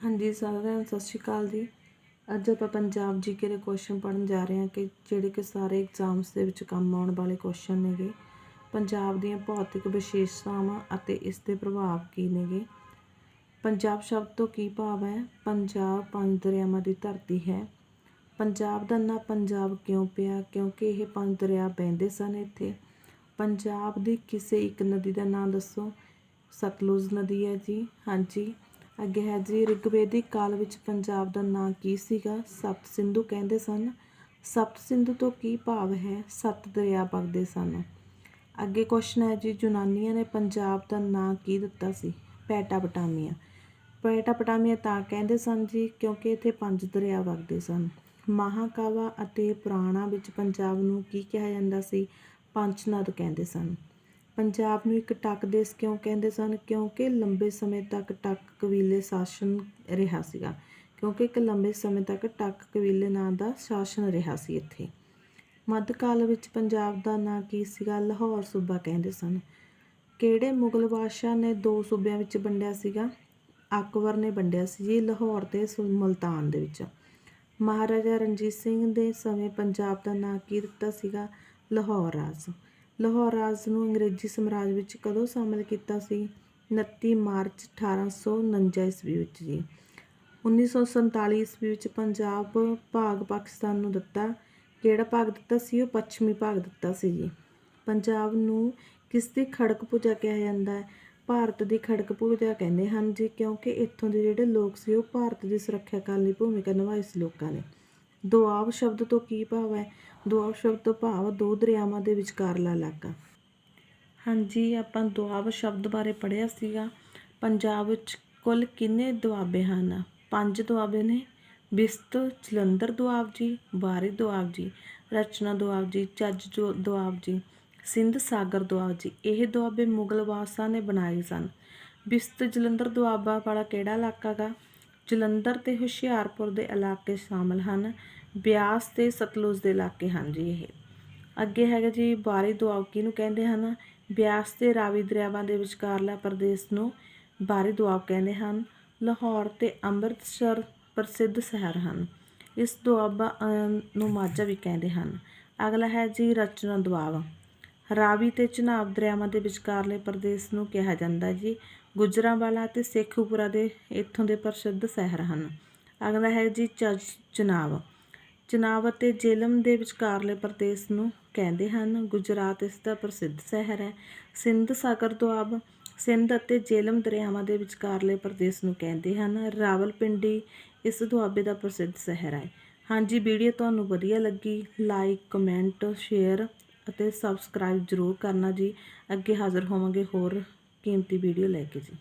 ਹਾਂਜੀ, ਸਾਰਿਆਂ ਨੂੰ ਸਤਿ ਸ਼੍ਰੀ ਅਕਾਲ ਜੀ। ਅੱਜ ਆਪਾਂ ਪੰਜਾਬ ਜੀਕੇ ਦੇ ਕੁਐਸਚਨ ਪੜਨ ਜਾ ਰਹੇ ਹਾਂ ਕਿ ਜਿਹੜੇ ਕਿ ਸਾਰੇ ਐਗਜ਼ਾਮਸ ਦੇ ਵਿੱਚ ਕੰਮ ਆਉਣ ਵਾਲੇ ਕੁਐਸਚਨ ਨੇਗੇ। ਪੰਜਾਬ ਦੀਆਂ ਭੌਤਿਕ ਵਿਸ਼ੇਸ਼ਤਾਵਾਂ ਅਤੇ ਇਸ ਦੇ ਪ੍ਰਭਾਵ ਕੀ ਨੇਗੇ? ਪੰਜਾਬ ਸ਼ਬਦ ਤੋਂ ਕੀ ਭਾਵ ਹੈ? ਪੰਜਾਬ ਪੰਜ ਦਰਿਆਵਾਂ ਦੀ ਧਰਤੀ ਹੈ। ਪੰਜਾਬ ਦਾ ਨਾਂ ਪੰਜਾਬ ਕਿਉਂ ਪਿਆ? ਕਿਉਂਕਿ ਇਹ ਪੰਜ ਦਰਿਆ ਵਹਿੰਦੇ ਸਨ ਇੱਥੇ। ਪੰਜਾਬ ਦੀ ਕਿਸੇ ਇੱਕ ਨਦੀ ਦਾ ਨਾਮ ਦੱਸੋ? ਸਤਲੁਜ ਨਦੀ ਹੈ ਜੀ। ਹਾਂਜੀ। ਅੱਗੇ ਹੈ ਜੀ ਰਿਗਵੇਦਿਕ ਕਾਲ ਵਿੱਚ ਪੰਜਾਬ ਦਾ ਨਾਂ ਕੀ ਸੀਗਾ? ਸਪਤ ਸਿੰਧੂ ਕਹਿੰਦੇ ਸਨ, ਸਪਤ ਸਿੰਧੂ ਤੋਂ ਕੀ ਭਾਵ ਹੈ? ਸੱਤ ਦਰਿਆ ਵਗਦੇ ਸਨ। ਅੱਗੇ ਕੁਐਸਚਨ ਹੈ ਜੀ, ਯੂਨਾਨੀਆਂ ਨੇ ਪੰਜਾਬ ਦਾ ਨਾਂ ਕੀ ਦਿੱਤਾ ਸੀ? ਪੈਟਾਪਟਾਮੀਆ ਪੈਟਾਪਟਾਮੀਆ ਤਾਂ ਕਹਿੰਦੇ ਸਨ ਜੀ, ਕਿਉਂਕਿ ਇੱਥੇ ਪੰਜ ਦਰਿਆ ਵਗਦੇ ਸਨ। ਮਹਾਕਾਵਾ ਅਤੇ ਪੁਰਾਣਾ ਵਿੱਚ ਪੰਜਾਬ ਨੂੰ ਕੀ ਕਿਹਾ ਜਾਂਦਾ ਸੀ? ਪੰਚਨਦ ਕਹਿੰਦੇ ਸਨ। ਪੰਜਾਬ ਨੂੰ ਇੱਕ ਟੱਕ ਦੇਸ਼ ਕਿਉਂ ਕਹਿੰਦੇ ਸਨ? ਕਿਉਂਕਿ ਲੰਬੇ ਸਮੇਂ ਤੱਕ ਟੱਕ ਕਬੀਲੇ ਸ਼ਾਸਨ ਰਿਹਾ ਸੀਗਾ। ਕਿਉਂਕਿ ਇੱਕ ਲੰਬੇ ਸਮੇਂ ਤੱਕ ਟੱਕ ਕਬੀਲੇ ਨਾਂ ਦਾ ਸ਼ਾਸਨ ਰਿਹਾ ਸੀ ਇੱਥੇ। ਮੱਧਕਾਲ ਵਿੱਚ ਪੰਜਾਬ ਦਾ ਨਾਂ ਕੀ ਸੀਗਾ? ਲਾਹੌਰ ਸੂਬਾ ਕਹਿੰਦੇ ਸਨ। ਕਿਹੜੇ ਮੁਗਲ ਬਾਦਸ਼ਾਹ ਨੇ ਦੋ ਸੂਬਿਆਂ ਵਿੱਚ ਵੰਡਿਆ ਸੀਗਾ? ਅਕਬਰ ਨੇ ਵੰਡਿਆ ਸੀ ਜੀ ਲਾਹੌਰ ਤੇ ਸੁ- ਮੁਲਤਾਨ ਦੇ ਵਿੱਚ। ਮਹਾਰਾਜਾ ਰਣਜੀਤ ਸਿੰਘ ਦੇ ਸਮੇਂ ਪੰਜਾਬ ਦਾ ਨਾਂ ਕੀ ਦਿੱਤਾ ਸੀਗਾ? ਲਾਹੌਰ ਰਾਜ। ਲਾਹੌਰ ਰਾਜ ਨੂੰ ਅੰਗਰੇਜ਼ੀ ਸਾਮਰਾਜ ਵਿੱਚ ਕਦੋਂ ਸ਼ਾਮਲ ਕੀਤਾ ਸੀ? 29 ਮਾਰਚ 1849 ਈਸਵੀ ਵਿੱਚ ਜੀ। 1947 ਈਸਵੀ ਵਿੱਚ ਪੰਜਾਬ ਭਾਗ ਪਾਕਿਸਤਾਨ ਨੂੰ ਦਿੱਤਾ। ਕਿਹੜਾ ਭਾਗ ਦਿੱਤਾ ਸੀ? ਉਹ ਪੱਛਮੀ ਭਾਗ ਦਿੱਤਾ ਸੀ ਜੀ। ਪੰਜਾਬ ਨੂੰ ਕਿਸ ਦੀ ਖੜਕ ਪੂਜਾ ਕਿਹਾ ਜਾਂਦਾ ਹੈ? ਭਾਰਤ ਦੀ ਖੜਕ ਪੂਜਾ ਕਹਿੰਦੇ ਹਨ ਜੀ, ਕਿਉਂਕਿ ਇੱਥੋਂ ਦੇ ਜਿਹੜੇ ਲੋਕ ਸੀ, ਉਹ ਭਾਰਤ ਦੀ ਸੁਰੱਖਿਆ ਕਰਨ ਲਈ ਭੂਮਿਕਾ ਨਿਭਾਈ ਸੀ ਲੋਕਾਂ ਨੇ। ਦੁਆਬ ਸ਼ਬਦ ਤੋਂ ਕੀ ਭਾਵ ਹੈ? ਦੁਆਬ ਸ਼ਬਦ ਤੋਂ ਭਾਵ ਦੋ ਦਰਿਆਵਾਂ ਦੇ ਵਿਚਕਾਰਲਾ ਇਲਾਕਾ ਹਾਂਜੀ, ਆਪਾਂ ਦੁਆਬ ਸ਼ਬਦ ਬਾਰੇ ਪੜ੍ਹਿਆ ਸੀਗਾ। ਪੰਜਾਬ ਵਿੱਚ ਕੁੱਲ ਕਿੰਨੇ ਦੁਆਬੇ ਹਨ? ਪੰਜ ਦੁਆਬੇ ਨੇ। ਬਿਸਤ, ਜਲੰਧਰ ਦੁਆਬ ਜੀ ਬਾਰੀ ਦੁਆਬ ਜੀ, ਰਚਨਾ ਦੁਆਬ ਜੀ, ਚੱਜ ਦੁਆਬ ਜੀ, ਸਿੰਧ ਸਾਗਰ ਦੁਆਬ ਜੀ, ਇਹ ਦੁਆਬੇ ਮੁਗਲ ਬਾਦਸ਼ਾਹ ਨੇ ਬਣਾਏ ਸਨ। ਬਿਸਤ, ਜਲੰਧਰ ਦੁਆਬਾ ਵਾਲਾ ਕਿਹੜਾ ਇਲਾਕਾ ਗਾ? ਜਲੰਧਰ ਤੇ ਹੁਸ਼ਿਆਰਪੁਰ ਦੇ ਇਲਾਕੇ ਸ਼ਾਮਲ ਹਨ। ਬਿਆਸ ਤੇ ਸਤਲੁਜ ਦੇ ਇਲਾਕੇ ਹਨ ਜੀ ਇਹ। ਅੱਗੇ ਹੈਗਾ ਜੀ ਬਾਰੀ ਦੁਆਬ ਕਿਹਨੂੰ ਕਹਿੰਦੇ ਹਨ? ਬਿਆਸ ਤੇ ਰਾਵੀ ਦਰਿਆਵਾਂ ਦੇ ਵਿਚਕਾਰਲਾ ਪ੍ਰਦੇਸ਼ ਨੂੰ ਬਾਰੀ ਦੁਆਬ ਕਹਿੰਦੇ ਹਨ। ਲਾਹੌਰ ਤੇ ਅੰਮ੍ਰਿਤਸਰ ਪ੍ਰਸਿੱਧ ਸ਼ਹਿਰ ਹਨ। ਇਸ ਦੁਆਬਾ ਨੂੰ ਮਾਝਾ ਵੀ ਕਹਿੰਦੇ ਹਨ। ਅਗਲਾ ਹੈ ਜੀ ਰਚਨਾ ਦੁਆਬ। ਰਾਵੀ ਤੇ ਚਨਾਬ ਦਰਿਆਵਾਂ ਦੇ ਵਿਚਕਾਰਲੇ ਪ੍ਰਦੇਸ਼ ਨੂੰ ਕਿਹਾ ਜਾਂਦਾ ਜੀ। ਗੁਜਰਾਂਵਾਲਾ ਅਤੇ ਸੇਖੂਪੁਰਾ ਦੇ ਇੱਥੋਂ ਦੇ ਪ੍ਰਸਿੱਧ ਸ਼ਹਿਰ ਹਨ। ਅਗਲਾ ਹੈ ਜੀ ਚੱਜ ਚਨਾਬ ਚਨਾਬ ਅਤੇ ਜੇਲਮ ਦੇ ਵਿਚਕਾਰਲੇ ਪ੍ਰਦੇਸ਼ ਨੂੰ ਕਹਿੰਦੇ ਹਨ। ਗੁਜਰਾਤ ਇਸ ਦਾ ਪ੍ਰਸਿੱਧ ਸ਼ਹਿਰ ਹੈ। ਸਿੰਧ ਸਾਗਰ ਦੁਆਬ ਸਿੰਧ ਅਤੇ ਜੇਲਮ ਦਰਿਆਵਾਂ ਦੇ ਵਿਚਕਾਰਲੇ ਪ੍ਰਦੇਸ਼ ਨੂੰ ਕਹਿੰਦੇ ਹਨ। ਰਾਵਲਪਿੰਡੀ ਇਸ ਦੁਆਬੇ ਦਾ ਪ੍ਰਸਿੱਧ ਸ਼ਹਿਰ ਹੈ। ਹਾਂਜੀ ਵੀਡੀਓ ਤੁਹਾਨੂੰ ਵਧੀਆ ਲੱਗੀ, ਲਾਈਕ, ਕਮੈਂਟ, ਸ਼ੇਅਰ ਅਤੇ ਸਬਸਕ੍ਰਾਈਬ ਜ਼ਰੂਰ ਕਰਨਾ ਜੀ। ਅੱਗੇ ਹਾਜ਼ਰ ਹੋਵਾਂਗੇ ਹੋਰ ਕੀਮਤੀ ਵੀਡੀਓ ਲੈ ਕੇ ਜੀ।